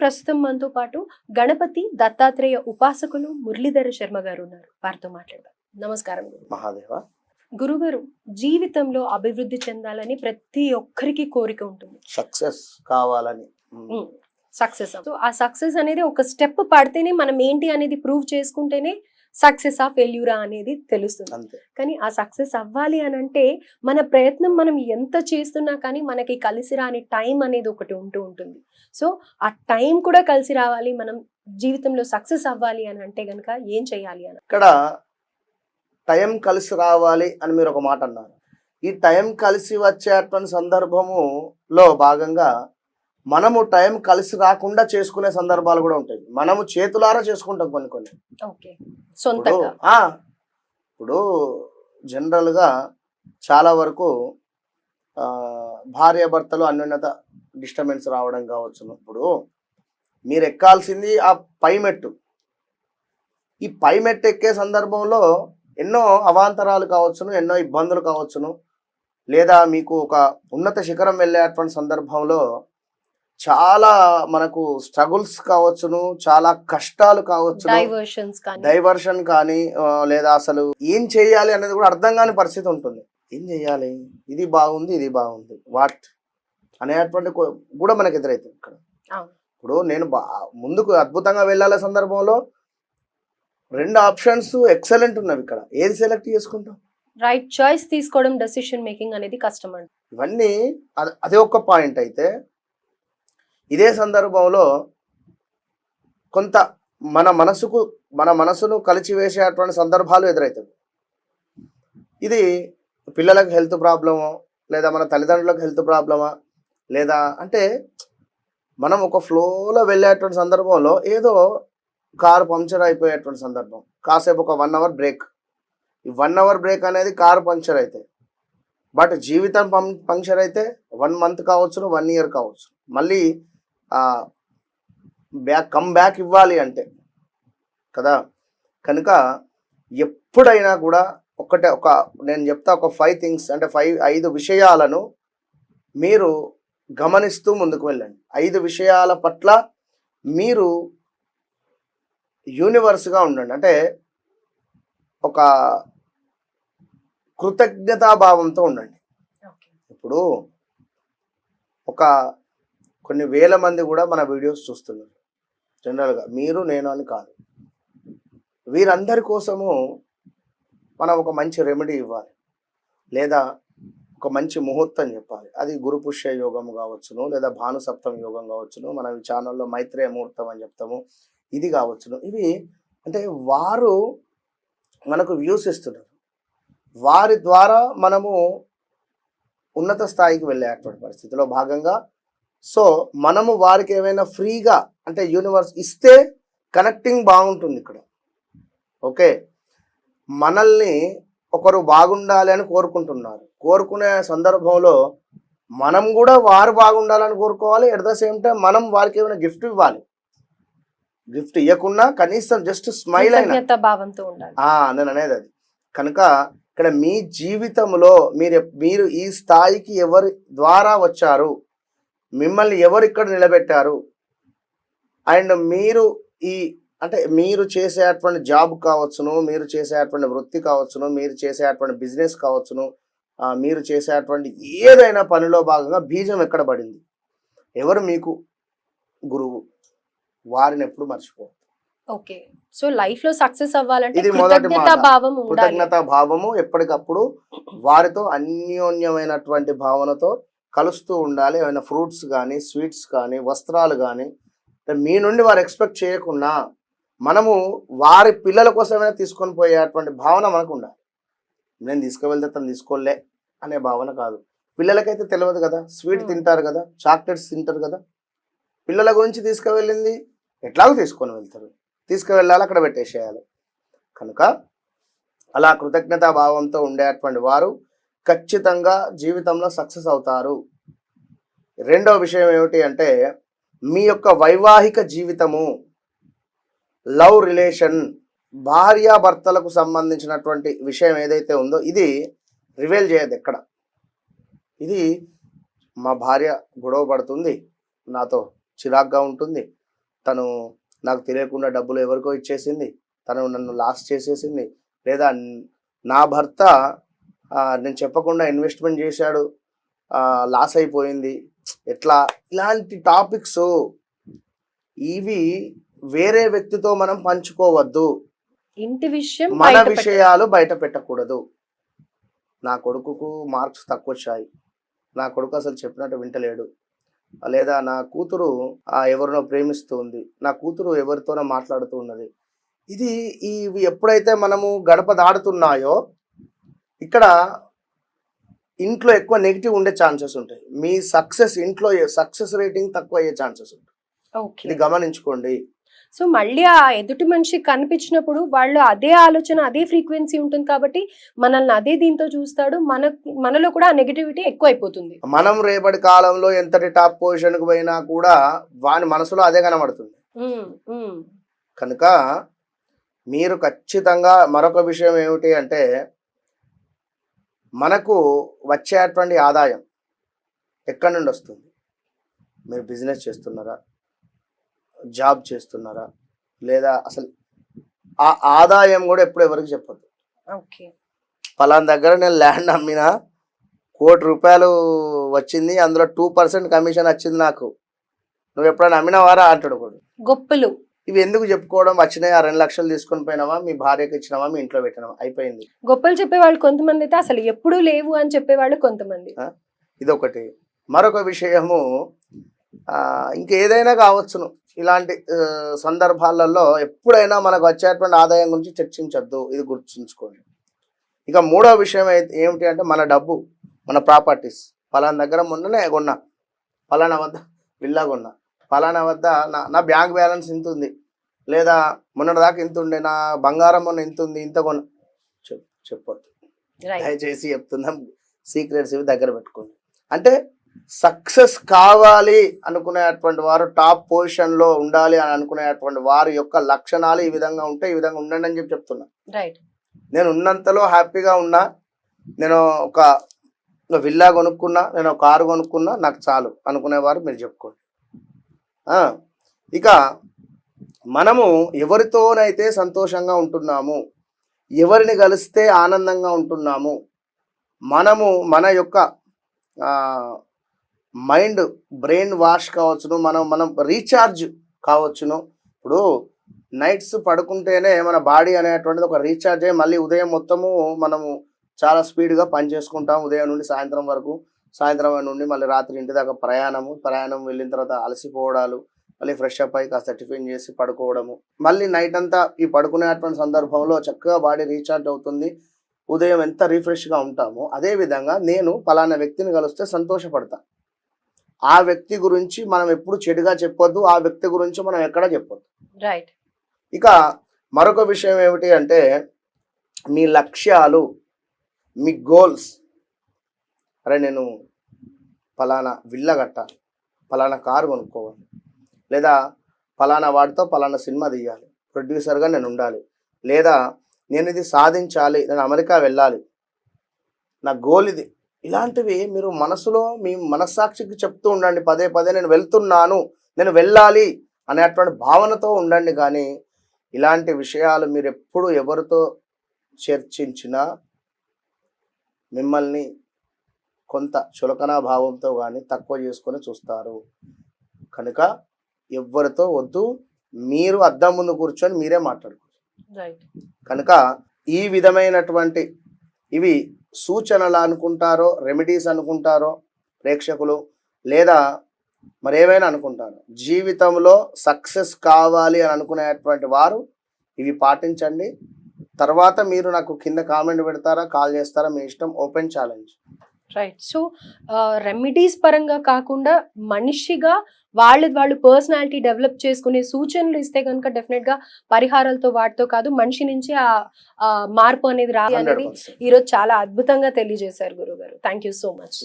ప్రస్తుతం మనతో పాటు గణపతి దత్తాత్రేయ ఉపాసకులు మురళీధర శర్మ గారు ఉన్నారు. వారితో మాట్లాడదాం. నమస్కారం. మహాదేవ. గురుగారు జీవితంలో అభివృద్ధి చెందాలని ప్రతి ఒక్కరికి కోరిక ఉంటుంది. సక్సెస్ కావాలని. సక్సెస్. సో ఆ సక్సెస్ అనేది ఒక స్టెప్ పడితేనే మనం ఏంటి అనేది ప్రూవ్ చేసుకుంటేనే సక్సెస్ ఆ ఫెయిల్యూరా అనేది తెలుస్తుంది. కానీ ఆ సక్సెస్ అవ్వాలి అని అంటే మన ప్రయత్నం మనం ఎంత చేస్తున్నా కానీ మనకి కలిసి రాని టైం అనేది ఒకటి ఉంటూ ఉంటుంది. సో ఆ టైం కూడా కలిసి రావాలి మనం జీవితంలో సక్సెస్ అవ్వాలి అని అంటే గనుక ఏం చేయాలి అని? ఇక్కడ టైం కలిసి రావాలి అని మీరు ఒక మాట అన్నారు. ఈ టైం కలిసి వచ్చేటువంటి సందర్భములో భాగంగా మనము టైం కలిసి రాకుండా చేసుకునే సందర్భాలు కూడా ఉంటాయి. మనము చేతులారా చేసుకుంటాం కొన్ని కొన్ని. ఇప్పుడు జనరల్గా చాలా వరకు భార్యాభర్తలు అన్యోన్యత డిస్టర్బెన్స్ రావడం కావచ్చును ఇప్పుడు మీరు ఎక్కాల్సింది ఆ పై మెట్టు. ఈ పై మెట్టు ఎక్కే సందర్భంలో ఎన్నో అవాంతరాలు కావచ్చును ఎన్నో ఇబ్బందులు కావచ్చును. లేదా మీకు ఒక ఉన్నత శిఖరం వెళ్ళేటువంటి సందర్భంలో చాలా మనకు స్ట్రగుల్స్ కావచ్చును చాలా కష్టాలు కానీ. డైవర్షన్ కానీ లేదా అసలు ఏం చేయాలి అనేది కూడా అర్థం కాని పరిస్థితి ఉంటుంది. ఏం చేయాలి? ఇది బాగుంది ఇది బాగుంది. వాట్ అనేటువంటి కూడా మనకు ఎదురైతుంది ఇక్కడ. ఇప్పుడు నేను ముందుకు అద్భుతంగా వెళ్ళాల సందర్భంలో రెండు ఆప్షన్స్ ఎక్సలెంట్ ఉన్నవి ఇక్కడ. ఏది సెలెక్ట్ చేసుకుంటాం? రైట్ చాయిస్ తీసుకోవడం డెసిషన్ మేకింగ్ అనేది కష్టం అండి ఇవన్నీ అద- అదే ఒక్క పాయింట్ అయితే ఇదే సందర్భంలో కొంత మన మనసుకు మన మనసును కలిచివేసేటువంటి సందర్భాలు ఎదురవుతుంది ఇది పిల్లలకు హెల్త్ ప్రాబ్లమో లేదా మన తల్లిదండ్రులకు హెల్త్ ప్రాబ్లమా లేదా అంటే మనం ఒక ఫ్లోలో వెళ్ళేటువంటి సందర్భంలో ఏదో కారు పంక్చర్ అయిపోయేటువంటి సందర్భం. కాసేపు ఒక వన్ అవర్ బ్రేక్. ఈ వన్ అవర్ బ్రేక్ అనేది కారు పంక్చర్ అయితే బట్ జీవితం పం పంక్చర్ అయితే వన్ మంత్ కావచ్చు వన్ ఇయర్ కావచ్చు. మళ్ళీ బ్యాక్ కమ్ బ్యాక్ ఇవ్వాలి అంటే కదా? కనుక ఎప్పుడైనా కూడా ఒకటే ఒక నేను చెప్తా ఒక ఫైవ్ థింగ్స్ అంటే ఫైవ్ ఐదు విషయాలను మీరు గమనిస్తూ ముందుకు వెళ్ళండి. ఐదు విషయాల పట్ల మీరు యూనివర్స్గా ఉండండి. అంటే ఒక కృతజ్ఞతాభావంతో ఉండండి. ఇప్పుడు ఒక కొన్ని వేల మంది కూడా మన వీడియోస్ చూస్తున్నారు. జనరల్గా మీరు నేను అని కాదు. వీరందరి కోసము మనం ఒక మంచి రెమెడీ ఇవ్వాలి. లేదా ఒక మంచి ముహూర్తం చెప్పాలి. అది గురు పుష్య యోగం కావచ్చును లేదా భానుసప్తం యోగం కావచ్చును మనం ఈ ఛానల్లో మైత్రేయ ముహూర్తం అని చెప్తాము ఇది కావచ్చును. ఇవి అంటే వారు మనకు వ్యూస్ ఇస్తున్నారు. వారి ద్వారా మనము ఉన్నత స్థాయికి వెళ్ళేటువంటి పరిస్థితిలో భాగంగా సో మనము వారికి ఏమైనా ఫ్రీగా అంటే యూనివర్స్ ఇస్తే కనెక్టింగ్ బాగుంటుంది ఇక్కడ. ఓకే? మనల్ని ఒకరు బాగుండాలి అని కోరుకుంటున్నారు. కోరుకునే సందర్భంలో మనం కూడా వారు బాగుండాలని కోరుకోవాలి. ఎట్ ద సేమ్ టైం మనం వారికి ఏమైనా గిఫ్ట్ ఇవ్వాలి. గిఫ్ట్ ఇవ్వకుండా కనీసం జస్ట్ స్మైల్ అయినా. భావంతో ఉండాలి. నేను అనేది అది. కనుక ఇక్కడ మీ జీవితంలో మీరు మీరు ఈ స్థాయికి ఎవరి ద్వారా వచ్చారు? మిమ్మల్ని ఎవరు ఇక్కడ నిలబెట్టారు? అండ్ మీరు ఈ అంటే మీరు చేసేటువంటి జాబ్ కావచ్చును మీరు చేసేటువంటి వృత్తి కావచ్చును మీరు చేసేటువంటి బిజినెస్ కావచ్చును మీరు చేసేటువంటి ఏదైనా పనిలో భాగంగా బీజం ఎక్కడ పడింది? ఎవరు మీకు గురువు? వారిని ఎప్పుడు మర్చిపో ఓకే. సో లైఫ్లో సక్సెస్ అవ్వాలంటే ఇది మొదటి. భావం కృతజ్ఞత భావము ఎప్పటికప్పుడు వారితో అన్యోన్యమైనటువంటి భావనతో కలుస్తూ ఉండాలి. ఏమైనా ఫ్రూట్స్ కానీ స్వీట్స్ కానీ వస్త్రాలు కానీ మీ నుండి వారు ఎక్స్పెక్ట్ చేయకుండా మనము వారి పిల్లల కోసమైనా తీసుకొని పోయేటువంటి భావన మనకు ఉండాలి. నేను తీసుకువెళ్తే తను తీసుకోలే అనే భావన కాదు. పిల్లలకైతే తెలియదు కదా. స్వీట్. తింటారు కదా. చాక్లెట్స్ తింటారు కదా. పిల్లల గురించి తీసుకువెళ్ళింది. ఎట్లాగో తీసుకొని వెళ్తారు. తీసుకువెళ్ళాలి అక్కడ పెట్టేసేయాలి. కనుక అలా కృతజ్ఞతా భావంతో ఉండేటువంటి వారు ఖచ్చితంగా జీవితంలో సక్సెస్ అవుతారు. రెండవ విషయం ఏమిటి అంటే మీ యొక్క వైవాహిక జీవితము లవ్ రిలేషన్ భార్యాభర్తలకు సంబంధించినటువంటి విషయం ఏదైతే ఉందో ఇది రివీల్ చేయదు ఎక్కడ. ఇది మా భార్య గొడవ పడుతుంది నాతో చిరాగ్గా ఉంటుంది తను నాకు తెలియకుండా డబ్బులు ఎవరికో ఇచ్చేసింది తను నన్ను లాస్ చేసేసింది లేదా నా భర్త నేను చెప్పకుండా ఇన్వెస్ట్మెంట్ చేశాడు లాస్ అయిపోయింది. ఎట్లా? ఇలాంటి టాపిక్స్ ఇవి వేరే వ్యక్తితో మనం పంచుకోవద్దు. ఇంటి విషయం మన విషయాలు బయట పెట్టకూడదు. నా కొడుకుకు మార్క్స్ తక్కువ వచ్చాయి నా కొడుకు అసలు చెప్పినట్టు వింటలేడు. లేదా నా కూతురు ఎవరినో ప్రేమిస్తుంది. నా కూతురు ఎవరితోనో మాట్లాడుతూ ఉన్నది. ఇది ఇవి ఎప్పుడైతే మనము గడప దాడుతున్నాయో ఇక్కడ ఇంట్లో ఎక్కువ నెగిటివ్ ఉండే ఛాన్సెస్ ఉంటాయి. మీ సక్సెస్ ఇంట్లో సక్సెస్ రేటింగ్ తక్కువ అయ్యే ఛాన్సెస్ ఉంటాయి. ఓకే. ఇది గమనించుకోండి. సో మళ్ళీ ఆ ఎదుటి మనిషి కనిపించినప్పుడు వాళ్ళు అదే ఆలోచన అదే ఫ్రీక్వెన్సీ ఉంటుంది కాబట్టి మనల్ని అదే దీంతో చూస్తాడు. మన మనలో కూడా ఆ నెగిటివిటీ ఎక్కువ అయిపోతుంది మనం రేపటి కాలంలో ఎంతటి టాప్ పొజిషన్కి పోయినా కూడా వాని మనసులో అదే కనబడుతుంది. కనుక మీరు ఖచ్చితంగా మరొక విషయం ఏమిటి అంటే మనకు వచ్చేటువంటి ఆదాయం ఎక్కడి నుండి వస్తుంది? మీరు బిజినెస్ చేస్తున్నారా? జాబ్ చేస్తున్నారా? లేదా అసలు ఆ ఆదాయం కూడా ఎప్పుడు ఎవరికి చెప్పొద్దు. పలానా దగ్గర నేను ల్యాండ్ అమ్మిన కోటి రూపాయలు వచ్చింది అందులో టూ పర్సెంట్ కమిషన్ వచ్చింది నాకు. నువ్వు ఎప్పుడైనా అమ్మినవారా అంటాడు గొప్పలు. ఇవి ఎందుకు చెప్పుకోవడం? వచ్చినాయి ఆ రెండు లక్షలు తీసుకొని పోయినావా? మీ భార్యకి ఇచ్చినావా? మీ ఇంట్లో పెట్టినావా? అయిపోయింది. గొప్పలు చెప్పేవాళ్ళు కొంతమంది అయితే అసలు ఎప్పుడూ లేవు అని చెప్పేవాళ్ళు కొంతమంది. ఇదొకటి. మరొక విషయము ఇంకేదైనా కావచ్చును. ఇలాంటి సందర్భాలలో ఎప్పుడైనా మనకు వచ్చేటువంటి ఆదాయం గురించి చర్చించద్దు. ఇది గుర్తుంచుకోండి. ఇక మూడో విషయం అయితే ఏమిటి అంటే మన డబ్బు మన ప్రాపర్టీస్. పలానా దగ్గర మొన్ననే కొన్నా. పలానా వద్ద విల్లా కొన్నా. పలానా వద్ద నా నా బ్యాంక్ బ్యాలెన్స్ ఇంత ఉంది. లేదా మొన్నటి దాకా ఇంత ఉండే నా బంగారం మొన్న ఇంత ఉంది ఇంత కొన్న చెప్ చెప్పొద్దు. దయచేసి చెప్తున్నాం సీక్రెట్స్ ఇవి దగ్గర పెట్టుకోండి. అంటే సక్సెస్ కావాలి అనుకునేటువంటి వారు టాప్ పొజిషన్లో ఉండాలి అని అనుకునేటువంటి వారి యొక్క లక్షణాలు ఈ విధంగా ఉంటే ఈ విధంగా ఉండండి అని చెప్పి చెప్తున్నా. నేను ఉన్నంతలో హ్యాపీగా ఉన్నా నేను ఒక విల్లా కొనుక్కున్నా నేను ఒక కారు కొనుక్కున్నా నాకు చాలు అనుకునేవారు మీరు చెప్పుకోండి. ఇక మనము ఎవరితోనైతే సంతోషంగా ఉంటున్నాము ఎవరిని కలిస్తే ఆనందంగా ఉంటున్నాము మనము మన యొక్క మైండ్ బ్రెయిన్ వాష్ కావచ్చును మనం మనం రీఛార్జ్ కావచ్చును. ఇప్పుడు నైట్స్ పడుకుంటేనే మన బాడీ అనేటువంటిది ఒక రీఛార్జ్ అయ్యి మళ్ళీ ఉదయం మొత్తము మనము చాలా స్పీడ్గా పని చేసుకుంటాం. ఉదయం నుండి సాయంత్రం వరకు సాయంత్రం నుండి మళ్ళీ రాత్రి ఇంటి దాకా ప్రయాణము ప్రయాణం వెళ్ళిన తర్వాత అలసిపోవడాలు మళ్ళీ ఫ్రెష్ అప్ అయ్యి కాస్త టిఫిన్ చేసి పడుకోవడము. మళ్ళీ నైట్ అంతా ఈ పడుకునేటువంటి సందర్భంలో చక్కగా బాడీ రీఛార్జ్ అవుతుంది. ఉదయం ఎంత రిఫ్రెష్గా ఉంటామో అదే విధంగా నేను పలానా వ్యక్తిని కలిస్తే సంతోషపడతా. ఆ వ్యక్తి గురించి మనం ఎప్పుడు చెడుగా చెప్పొద్దు ఆ వ్యక్తి గురించి మనం ఎక్కడ చెప్పొద్దు. రైట్ ఇక మరొక విషయం ఏమిటి అంటే మీ లక్ష్యాలు మీ గోల్స్ అరే నేను పలానా విల్ల కట్టాలి పలానా కారు కొనుక్కోవాలి లేదా పలానా వాడితో పలానా సినిమా తీయాలి. ప్రొడ్యూసర్గా నేను ఉండాలి. లేదా నేను ఇది సాధించాలి. నేను అమెరికా వెళ్ళాలి. నా గోల్ ఇది. ఇలాంటివి మీరు మనసులో మీ మనస్సాక్షికి చెప్తూ ఉండండి. పదే పదే నేను వెళ్తున్నాను. నేను వెళ్ళాలి అనేటువంటి భావనతో ఉండండి. కానీ ఇలాంటి విషయాలు మీరు ఎప్పుడు ఎవరితో చర్చించినా మిమ్మల్ని కొంత చులకనా భావంతో కానీ తక్కువ చేసుకొని చూస్తారు. కనుక ఎవరితో వద్దు. మీరు అద్దం ముందు కూర్చొని మీరే మాట్లాడుకోవచ్చు కనుక ఈ విధమైనటువంటి ఇవి సూచనలు అనుకుంటారో రెమెడీస్ అనుకుంటారో ప్రేక్షకులు లేదా మరేమైనా అనుకుంటారు జీవితంలో సక్సెస్ కావాలి అని అనుకునేటువంటి వారు ఇవి పాటించండి. తర్వాత మీరు నాకు కింద కామెంట్ పెడతారా కాల్ చేస్తారా మీ ఇష్టం open challenge. Right so remedies పరంగా కాకుండా మనిషిగా వాళ్ళు వాళ్ళు పర్సనాలిటీ డెవలప్ చేసుకునే సూచనలు ఇస్తే కనుక డెఫినెట్గా పరిహారాలతో వాటితో కాదు మనిషి నుంచి ఆ మార్పు అనేది రావాలి హండ్రెడ్ అనేది ఈ రోజు చాలా అద్భుతంగా తెలియజేశారు గురుగారు. Thank you so much